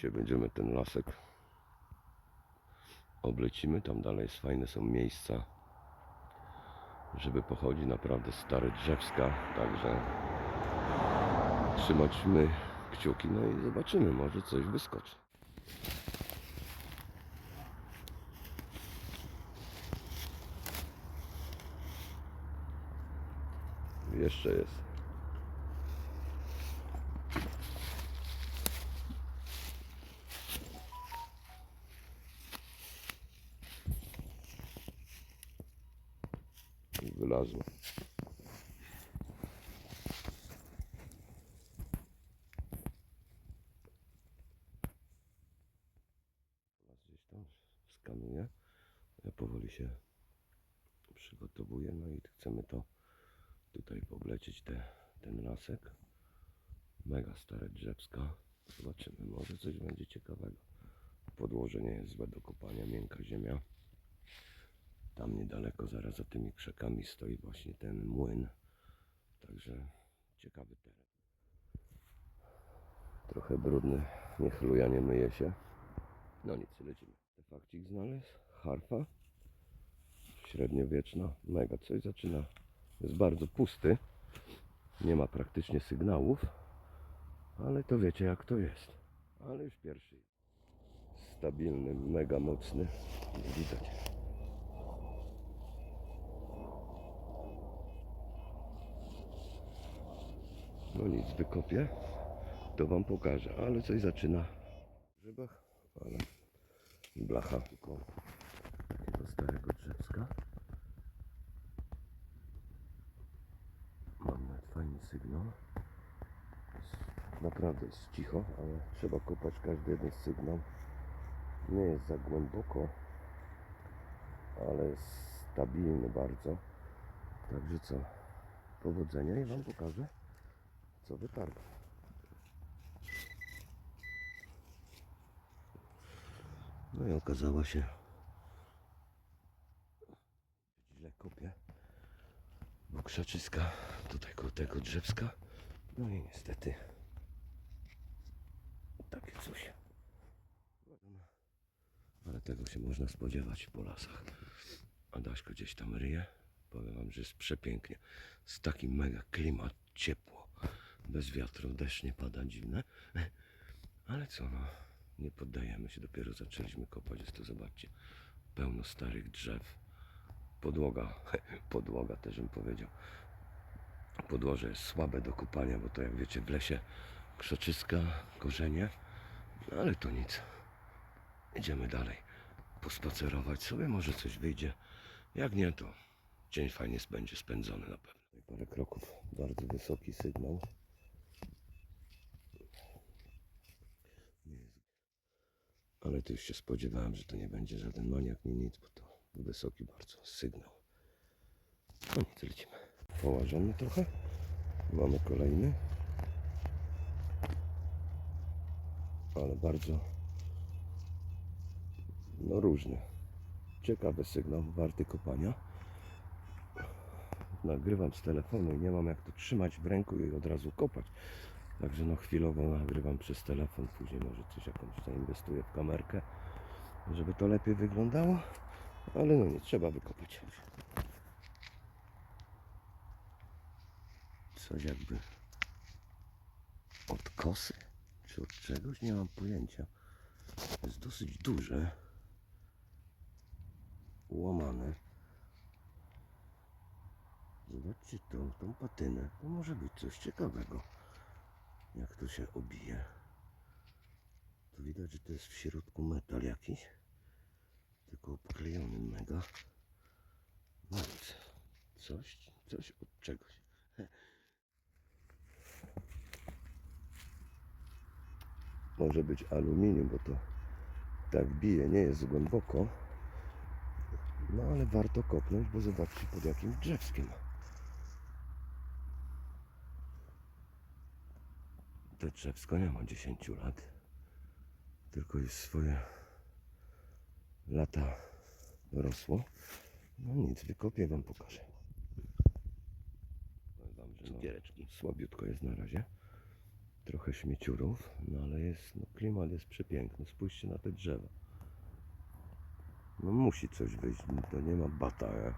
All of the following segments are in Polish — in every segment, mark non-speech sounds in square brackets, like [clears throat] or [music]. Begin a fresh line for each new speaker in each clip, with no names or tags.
Dzisiaj będziemy ten lasek oblecimy. Tam dalej jest fajne są miejsca, żeby pochodzić. Naprawdę stare drzewska. Także trzymajmy kciuki, no i zobaczymy, może coś wyskoczy. Jeszcze jest. I Wylazło. Gdzieś tam Ja powoli się przygotowuję. No i chcemy to tutaj poblecieć te, ten lasek. Mega stare drzewska. Zobaczymy, może coś będzie ciekawego. Podłoże nie jest złe do kopania, miękka ziemia. Tam niedaleko, zaraz za tymi krzakami stoi właśnie ten młyn. Także ciekawy teren. Trochę brudny, nie chluja, nie myje się. No nic, lecimy. Fakcik znalazł, harfa. Średniowieczna, mega. Coś zaczyna, jest bardzo pusty. Nie ma praktycznie sygnałów. Ale to wiecie jak to jest. Ale już pierwszy. Stabilny, mega mocny. Widać. No nic, wykopię. To wam pokażę. Ale coś zaczyna. w Grzybach, ale blacha tylko takiego starego drzewska. Mam nawet fajny sygnał. Jest, naprawdę jest cicho, ale trzeba kopać każdy jeden sygnał. Nie jest za głęboko, ale jest stabilny bardzo. Także co? Powodzenia i wam pokażę, co wytarga. No i okazało się, źle kopię, bo krzaczyska tutaj koło tego drzewska, no i niestety takie coś. Ale tego się można spodziewać po lasach. Adaśko gdzieś tam ryje. Powiem wam, że jest przepięknie. Jest taki mega klimat, ciepło. Bez wiatru, deszcz nie pada, dziwne. Ale co no, nie poddajemy się, dopiero zaczęliśmy kopać, jest to zobaczcie, pełno starych drzew, podłoga, [laughs] podłoga też bym powiedział, podłoże jest słabe do kopania, bo to jak wiecie w lesie krzaczyska, korzenie, no ale to nic, idziemy dalej, pospacerować sobie, może coś wyjdzie, jak nie to dzień fajnie będzie spędzony na pewno. Parę kroków, bardzo wysoki sygnał. Nie jest ale to już się spodziewałem, że to nie będzie żaden maniak ni nic, bo to wysoki bardzo sygnał. No nic, lecimy. Połażemy trochę. Mamy kolejny. Ale bardzo no różny. Ciekawy sygnał, warty kopania. Nagrywam z telefonu i nie mam jak to trzymać w ręku i od razu kopać. Także no chwilowo nagrywam przez telefon, później może coś jakąś zainwestuję w kamerkę, żeby to lepiej wyglądało. Ale no nie, trzeba wykopać. Coś jakby od kosy, czy od czegoś, nie mam pojęcia. Jest dosyć duże. Łamane. Zobaczcie tą, tą patynę. To może być coś ciekawego jak to się obije. To widać, że to jest w środku metal jakiś. Tylko obklejony mega. No nic. Coś, coś od czegoś. [laughs] Może być aluminium, bo to tak bije, nie jest głęboko. No ale warto kopnąć, bo zobaczcie pod jakim drzewskiem. To drzewsko nie ma 10 lat, tylko już swoje lata rosło. No nic, wykopię wam pokażę. Wam, że no, słabiutko jest na razie. trochę śmieciurów, no ale jest, no klimat jest przepiękny. Spójrzcie na te drzewa. No musi coś wyjść, to nie ma bata. Ja.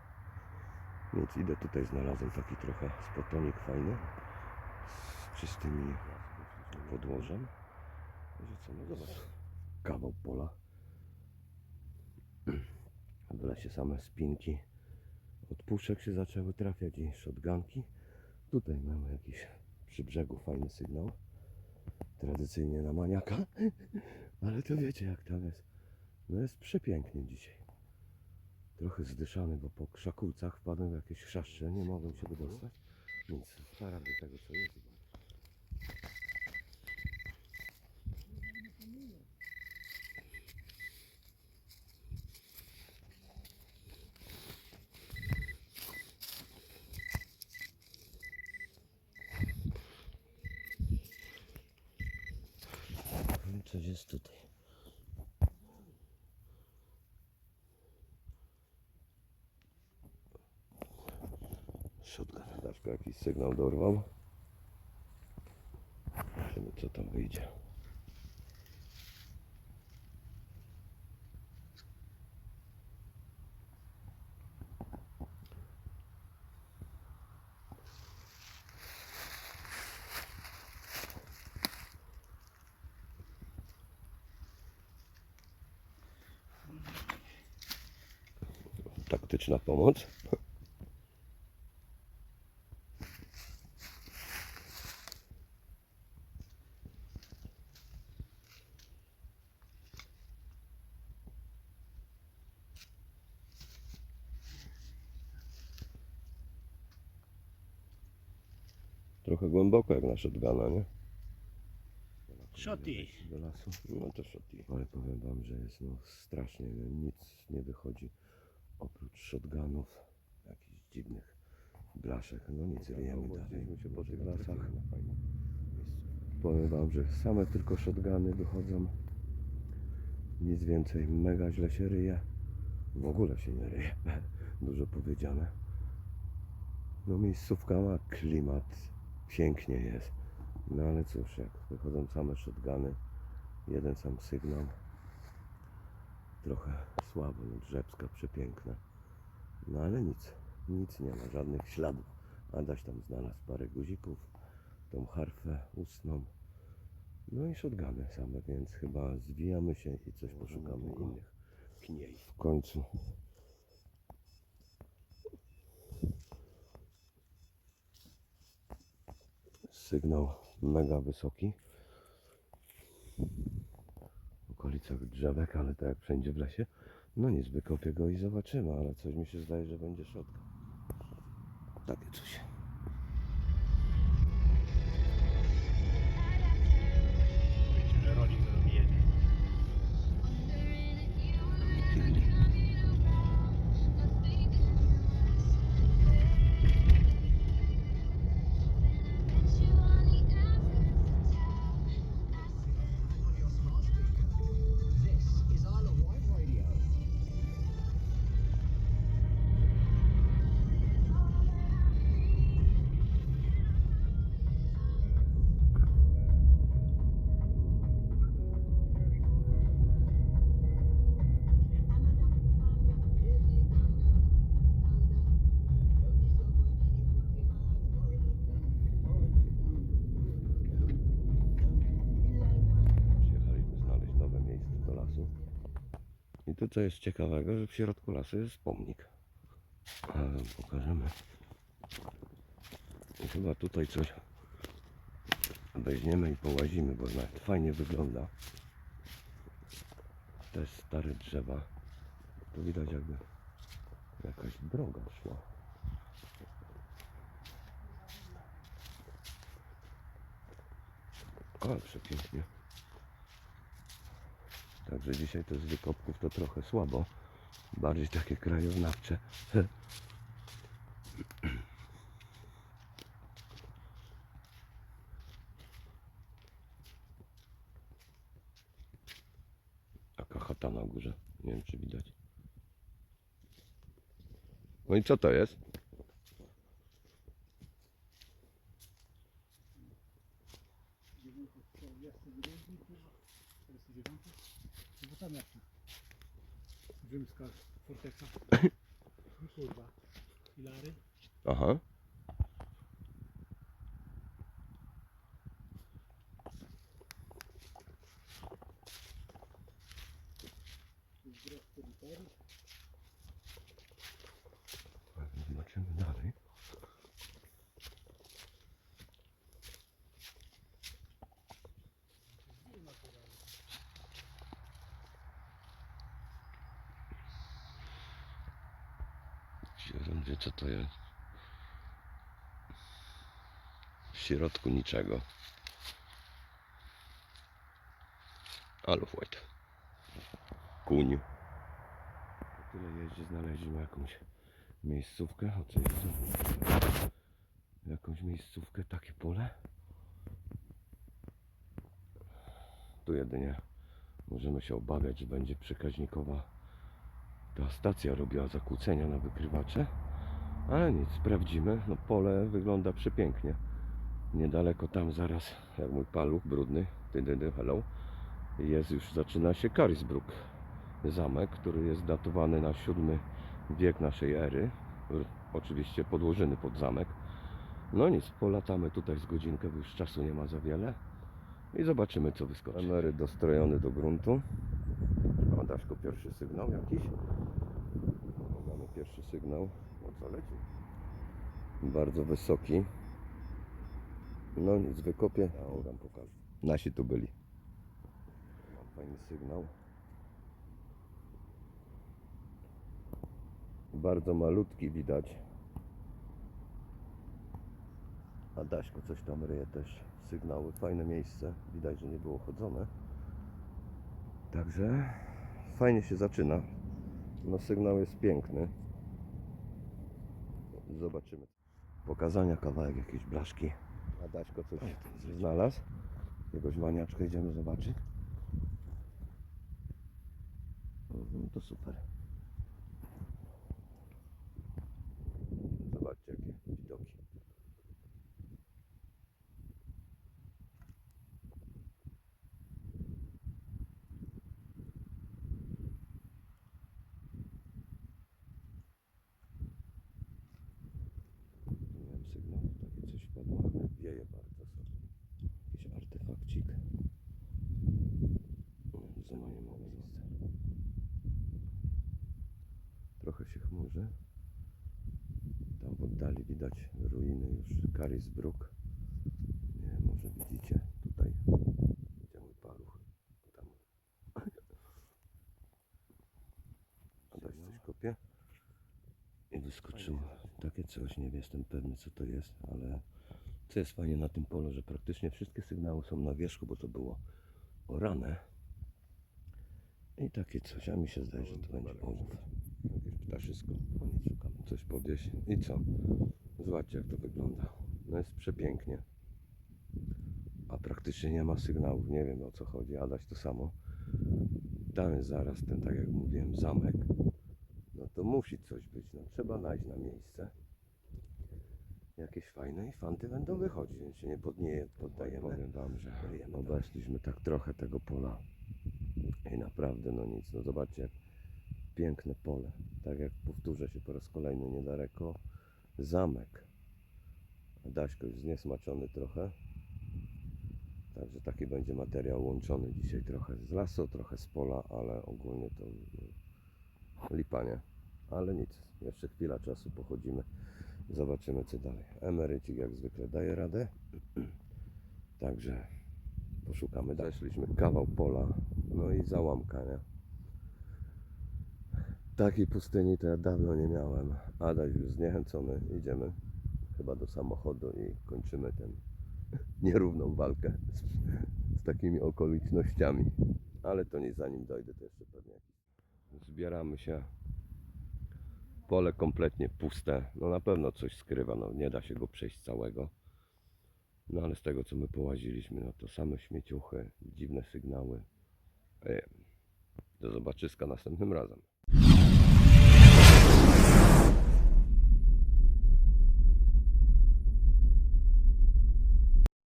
Nic, idę tutaj, znalazłem taki trochę spotonik fajny z czystymi podłożem. Co, no zobacz, kawał pola. [clears throat] W lesie same spinki. Od puszek się zaczęły trafiać i shotgunki. Tutaj mamy jakiś przy brzegu fajny sygnał. Tradycyjnie na maniaka. [laughs] Ale to wiecie jak tam jest. No jest przepięknie dzisiaj. Trochę zdyszany, bo po krzakulcach wpadłem w jakieś chrzaszcze, nie mogłem się wydostać. Więc staram się tego co jest. Coś jest tutaj. Shotgun. Daszko jakiś sygnał dorwał. Zobaczymy co tam wyjdzie. Taktyczna pomoc. Trochę głęboko jak na shotguna, nie?
Szoty.
Do lasu. No to szoty. Ale powiem wam, że jest no strasznie, no, nic nie wychodzi oprócz shotgunów, jakichś dziwnych blaszek. No nic, ryjemy dalej się po tych lasach. Powiem wam, że same tylko shotguny wychodzą. Nic więcej, mega źle się ryje. W ogóle się nie ryje. [laughs] Dużo powiedziane. No miejscówka ma klimat, pięknie jest. No ale cóż, jak wychodzą same shotguny, jeden sam sygnał, trochę słabo, no drzewska przepiękna. No ale nic, nic nie ma, żadnych śladów. Adaś tam znalazł parę guzików, tą harfę ustną. No i shotguny same, więc chyba zwijamy się i coś poszukamy innych kniej. W końcu sygnał mega wysoki. W okolicach drzewek, ale tak jak wszędzie w lesie. No nic, wykopię go i zobaczymy, ale coś mi się zdaje, że będzie środka. Takie coś. Co jest ciekawego, że w środku lasu jest pomnik. Ale pokażemy. I chyba tutaj coś weźmiemy i połazimy, bo nawet fajnie wygląda. Te stare drzewa. Tu widać jakby jakaś droga szła. Ale przepięknie. Także dzisiaj to z wykopków to trochę słabo. Bardziej takie krajoznawcze. Taka [clears throat] chata na górze. Nie wiem czy widać. No i co to jest?
To jest to wygodnie, kurwa. 49. No bo tam jasne. Rzymska No kurwa. Filary.
Aha.
Zdrow terytorii.
Zobaczymy dalej. Wie co to jest. W środku niczego. Alufoid. white. Kuń. Tyle jeździ znaleźliśmy jakąś miejscówkę. O co jest? Jakąś miejscówkę, takie pole. Tu jedynie możemy się obawiać, że będzie przekaźnikowa ta stacja robiła zakłócenia na wykrywacze. Ale nic, sprawdzimy. No pole wygląda przepięknie. Niedaleko tam zaraz, jak mój paluch brudny, ty, hello, jest już, zaczyna się Carisbrooke. Zamek, który jest datowany na VII wiek naszej ery. Oczywiście podłożyny pod zamek. No nic, polatamy tutaj z godzinkę, bo już czasu nie ma za wiele. I zobaczymy co wyskoczy. Emery dostrojony do gruntu. O, Daszko, pierwszy sygnał jakiś. Mamy pierwszy sygnał. O co leci? Bardzo wysoki. No nic, wykopię. Ja wam pokażę. Nasi tu byli. Mam fajny sygnał. Bardzo malutki widać. A Daśko coś tam ryje też sygnały. Fajne miejsce. Widać, że nie było chodzone. Także fajnie się zaczyna. No sygnał jest piękny. Zobaczymy. Pokazania kawałek jakiejś blaszki. A Daśko coś znalazł. Jakąś maniaczkę idziemy zobaczyć. Mhm, to super. Zobaczcie jakie widoki. Miałem sygnał, takie coś wpadło, ale wieje bardzo sobie. Jakiś artefakcik. Za moje miejsce. Trochę się chmurzy. Tam w oddali widać ruiny już Carisbrooke. Nie wiem, może widzicie tutaj. Gdzie mój paluch? Tam. A dać coś kopie? I wyskoczyło takie coś, nie jestem pewny co to jest, ale co jest fajnie na tym polu, że praktycznie wszystkie sygnały są na wierzchu, bo to było orane. I takie coś, a mi się zdaje, że to będzie ołów. Jakieś ptaszysko. Szukamy. Coś podnieść. I co? Zobaczcie jak to wygląda. No jest przepięknie. A praktycznie nie ma sygnałów, nie wiem o co chodzi, Adaś to samo. Tam jest zaraz ten, tak jak mówiłem, zamek. No to musi coś być, no trzeba znaleźć na miejsce. Jakieś fajne i fanty będą wychodzić, więc się nie, pod, nie poddajemy. Powiem wam, że obeszliśmy tak trochę tego pola i naprawdę no nic, no zobaczcie jak piękne pole. Tak jak powtórzę się po raz kolejny niedaleko zamek. Daśko już zniesmaczony trochę. Także taki będzie materiał łączony dzisiaj trochę z lasu, trochę z pola, ale ogólnie to no, lipa nie. Ale nic, jeszcze chwila czasu pochodzimy. Zobaczymy co dalej. Emerycik jak zwykle daje radę. [clears throat] Także poszukamy dalej. Zeszliśmy kawał pola, no i załamka, nie? Takiej pustyni to ja dawno nie miałem. Adaś już zniechęcony. Idziemy chyba do samochodu i kończymy tę [laughs] nierówną walkę z, z takimi okolicznościami. Ale to nie zanim dojdę, to jeszcze pewnie. Zbieramy się. Pole kompletnie puste. No na pewno coś skrywa, no nie da się go przejść całego. No ale z tego co my połaziliśmy, no to same śmieciuchy, dziwne sygnały. E, Do zobaczyska następnym razem.